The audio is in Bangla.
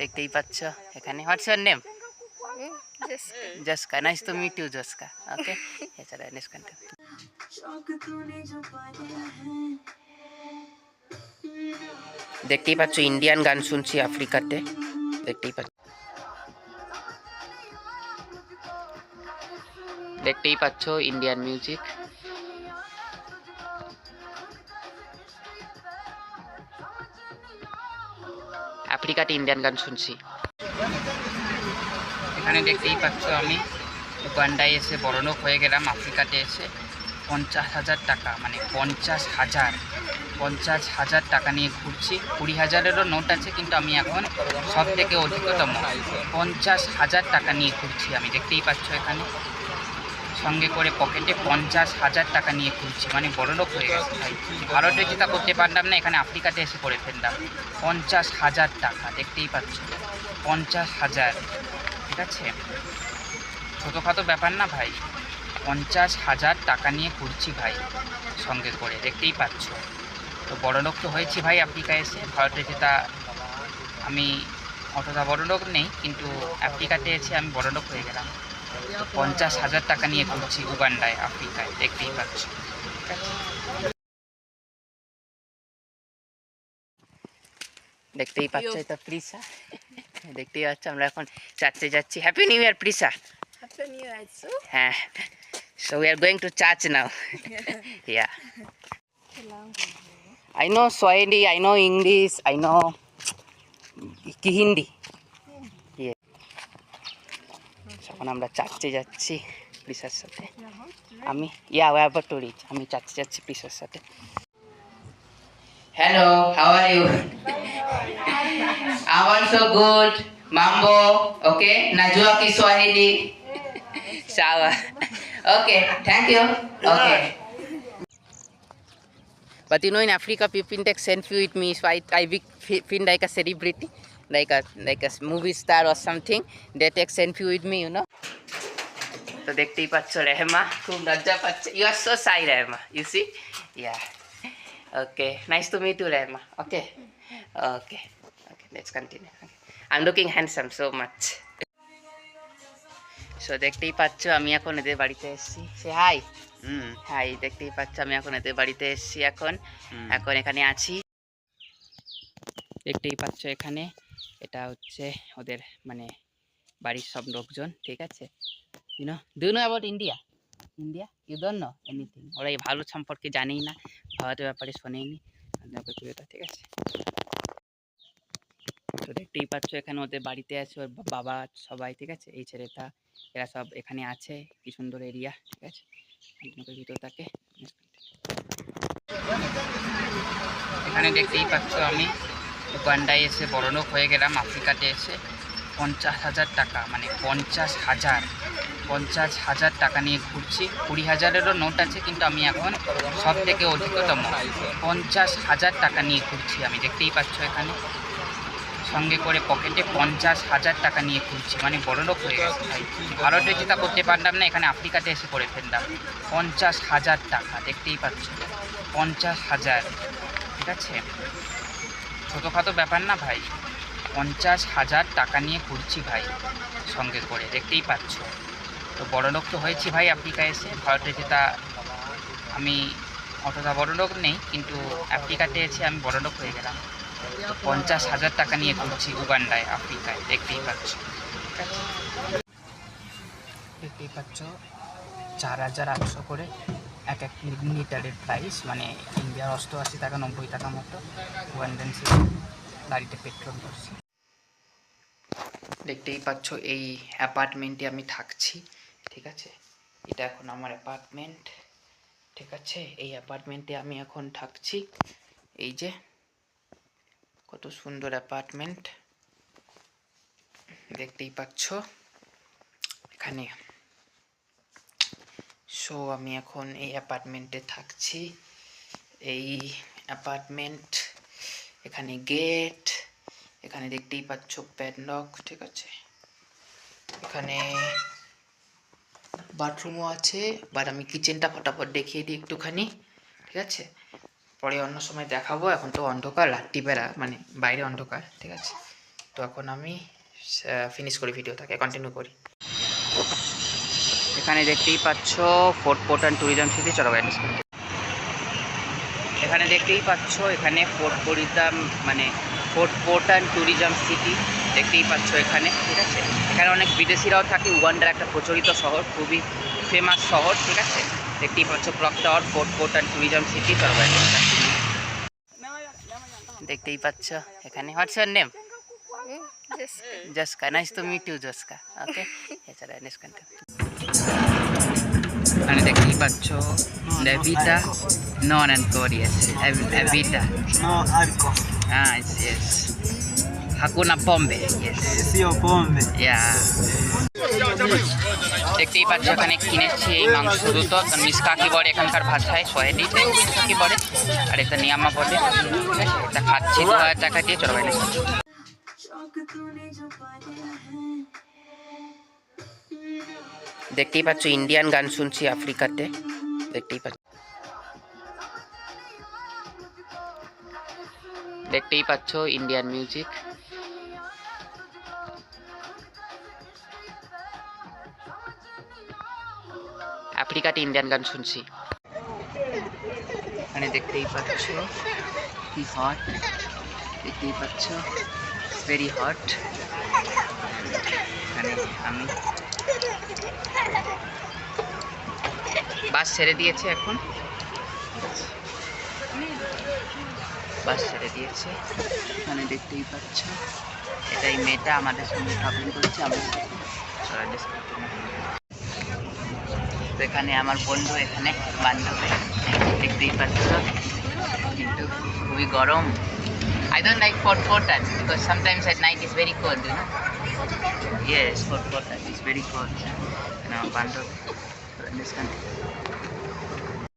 দেখতেই পাচ্ছ এখানে what's your name Jaska nice to meet you Jaska okay এছাড়া নেক্সট কন্টেন্ট দেখতেই পাচ্ছ ইন্ডিয়ান গান শুনছি আফ্রিকাতে দেখতেই পাচ্ছ। দেখতেই পাচ্ছ ইন্ডিয়ান মিউজিক আফ্রিকাতে ইন্ডিয়ান গান শুনছি। এখানে দেখতেই পাচ্ছ আমি, উগান্ডায় এসে বড়লোক হয়ে গেলাম, আফ্রিকাতে এসে পঞ্চাশ হাজার টাকা মানে পঞ্চাশ হাজার পঞ্চাশ হাজার টাকা নিয়ে ঘুরছি। কুড়ি হাজারেরও নোট আছে, কিন্তু আমি এখন সব থেকে অধিকতম, পঞ্চাশ হাজার টাকা নিয়ে ঘুরছি আমি, দেখতেই পাচ্ছ এখানে। সঙ্গে করে পকেটে পঞ্চাশ হাজার টাকা নিয়ে ঘুরছি মানে বড়লোক হয়ে গেছে ভাই। ভারতে যেটা করতে পারলাম না, এখানে আফ্রিকাতে এসে করে ফেললাম। পঞ্চাশ হাজার টাকা, দেখতেই পাচ্ছ। পঞ্চাশ হাজার, ঠিক আছে? ছোটোখাটো ব্যাপার না ভাই। পঞ্চাশ হাজার টাকা নিয়ে ঘুরছি ভাই, সঙ্গে করে, দেখতেই পাচ্ছ। তো বড়লোক তো হয়েছি ভাই আফ্রিকায় এসে। ভারতে যেটা আমি অতটা বড়লোক নেই, কিন্তু আফ্রিকাতে এসে আমি বড়লোক হয়ে গেলাম। পঞ্চাশ হাজার টাকা নিয়ে ঘুরছি উগান্ডায় আফ্রিকায়। দেখতেই পাচ্ছ। দেখতেই পাচ্ছ এটা প্রিসা দেখতেই পাচ্ছ আমরা এখন চার্চে যাচ্ছি। Happy new year Prisa. হ্যাঁ। So we are going to church now yeah I know Swahili, I know English, I know কি হিন্দি এখন আমরা চার্চে যাচ্ছি প্রিসার সাথে আমি ইয়া ওয়ার টু রিচ আমি চার্চে যাচ্ছি প্রিসার সাথে hello how are you I also good. Mambo, okay? Najua Kiswahili. Sawa. Okay, thank you. Okay. But you know, in Africa, people take selfie with me, so I, I be, feel like a celebrity, like a like a movie star or something. They take selfie with me, you know. তো দেখতেই পাচ্ছ রেহমা খুব লজ্জা পাচ্ছে। You are so shy Rehma you see yeah okay nice to meet you Rehma. Okay okay okay let's continue I am looking handsome so much so দেখতেই পাচ্ছ আমি এখন এদের বাড়িতে এসেছি। সে হাই হুম। হাই দেখতেই পাচ্ছ আমি এখন এদের বাড়িতে এসেছি এখন। এখন এখানে আছি। দেখতেই পাচ্ছ এখানে এটা হচ্ছে ওদের মানে বাড়ির সব লোকজন ঠিক আছে? You know do know about India India you don't know anything ওরা এই ভালো সম্পর্কে জানেই না ভারতের ব্যাপারে আপনাকে ঠিক আছে? তো দেখতেই পাচ্ছ এখানে ওদের বাড়িতে আছে ওর বাবা সবাই ঠিক আছে? এই ছেলেটা এরা সব এখানে আছে কি সুন্দর এরিয়া ঠিক আছে? আপনাকে ভিতর থাকে এখানে দেখতেই পাচ্ছ আমি উগান্ডায় এসে বড়লোক হয়ে গেলাম আফ্রিকাতে এসে। পঞ্চাশ হাজার টাকা মানে পঞ্চাশ হাজার পঞ্চাশ হাজার টাকা নিয়ে ঘুরছি। কুড়ি হাজারেরও নোট আছে, কিন্তু আমি এখন সব থেকে অধিকতম। পঞ্চাশ হাজার টাকা নিয়ে ঘুরছি আমি, দেখতেই পাচ্ছ এখানে। সঙ্গে করে পকেটে পঞ্চাশ হাজার টাকা নিয়ে ঘুরছি মানে বড়লোক হয়ে গেছে ভাই। ভারতে যেটা করতে পারলাম না, এখানে আফ্রিকাতে এসে করে ফেললাম। পঞ্চাশ হাজার টাকা, দেখতেই পাচ্ছ। পঞ্চাশ হাজার, ঠিক আছে? ছোটোখাটো ব্যাপার না ভাই। পঞ্চাশ হাজার টাকা নিয়ে ঘুরছি ভাই, সঙ্গে করে, দেখতেই পাচ্ছ। তো বড়লোক তো হয়েছি ভাই আফ্রিকায় এসে, ভারতে যেটা আমি অতটা বড়লোক নেই, কিন্তু আফ্রিকাতে এসে আমি বড়লোক হয়ে গেলাম। তো পঞ্চাশ হাজার টাকা নিয়ে ঘুরছি উগান্ডায়, আফ্রিকায়, দেখতেই পাচ্ছ। দেখতেই পাচ্ছ, চার হাজার আটশো করে এক এক লিটারের প্রাইস মানে ইন্ডিয়ার অষ্টআশি টাকা, নব্বই টাকা মতো ওয়ান গাড়িতে পেট্রোল করছি দেখতেই পাচ্ছ, এই অ্যাপার্টমেন্টে আমি থাকছি, ঠিক আছে? এটা এখন আমার অ্যাপার্টমেন্ট, ঠিক আছে? এই অ্যাপার্টমেন্টে আমি এখন থাকছি। এই যে, কত সুন্দর অ্যাপার্টমেন্ট। দেখতেই পাচ্ছ, এখানে। সো আমি এখন এই অ্যাপার্টমেন্টে থাকছি। এই অ্যাপার্টমেন্ট এখানে গেট এখানে দেখতেই পাচ্ছ প্যাডলক ঠিক আছে? এখানে বাথরুমও আছে বাট আমি কিচেনটা ফটাফট দেখিয়ে দিই একটুখানি, ঠিক আছে? পরে অন্য সময় দেখাবো, এখন তো অন্ধকার, রাত্রিবেলা মানে বাইরে অন্ধকার, ঠিক আছে? তো এখন আমি ফিনিশ করি ভিডিওটাকে কন্টিনিউ করি। এখানে দেখতেই পাচ্ছ Fort Portal and tourism city চলো গাইড এখানে দেখতেই পাচ্ছ, এখানে ফোর্ট পরিতাম মানে Fort Portal and tourism city দেখতেই পাচ্ছ এখানে, ঠিক আছে? এখানে অনেক বিদেশিরাও থাকে, উগান্ডার একটা প্রচলিত শহর, খুবই ফেমাস শহর, ঠিক আছে? দেখতেই পাচ্ছ clock tower Fort Portal tourism city দেখতেই পাচ্ছ এখানে what's your name Jaska nice to meet you Jaska okay এছাড়া নেক্সট মানে দেখতেই পাচ্ছ Evita non ancora yes Ev- Evita. No, alcohol. ah yes yes. Hakuna pombe yes. Sio pombe. yeah. দেখতেই পাচ্ছ এখানে কিনেছি এই মাংস দুটো। তো মিসকাকি বলে এখানকার ভাষায় সোহেলিতে মিসকাকি বলে আর এটা নিয়ামা বলে। এটা খাচ্ছি দু হাজার টাকা দিয়ে চলো বাইরে। দেখতেই পাচ্ছ ইন্ডিয়ান গান শুনছি আফ্রিকাতে। দেখতেই পাচ্ছ দেখতেই পাচ্ছ ইন্ডিয়ান মিউজিক আফ্রিকাতে ইন্ডিয়ান গান শুনছি। এখানে দেখতেই পাচ্ছ কি হট দেখতেই পাচ্ছ ভেরি হট এখানে আমি বাস ছেড়ে দিয়েছে এখন। বাস ছেড়ে দিয়েছে। এখানে দেখতেই পাচ্ছ। এটাই মেয়েটা আমাদের সঙ্গে ট্রাভেলিং করছে আমাদের। তো এখানে আমার বন্ধু এখানে বান্ধবী। দেখতেই পাচ্ছ। কিন্তু খুবই গরম। I don't like Fort Portal because sometimes at night is very cold you know yes Fort Portal is very cold আমার বান্ধবী understand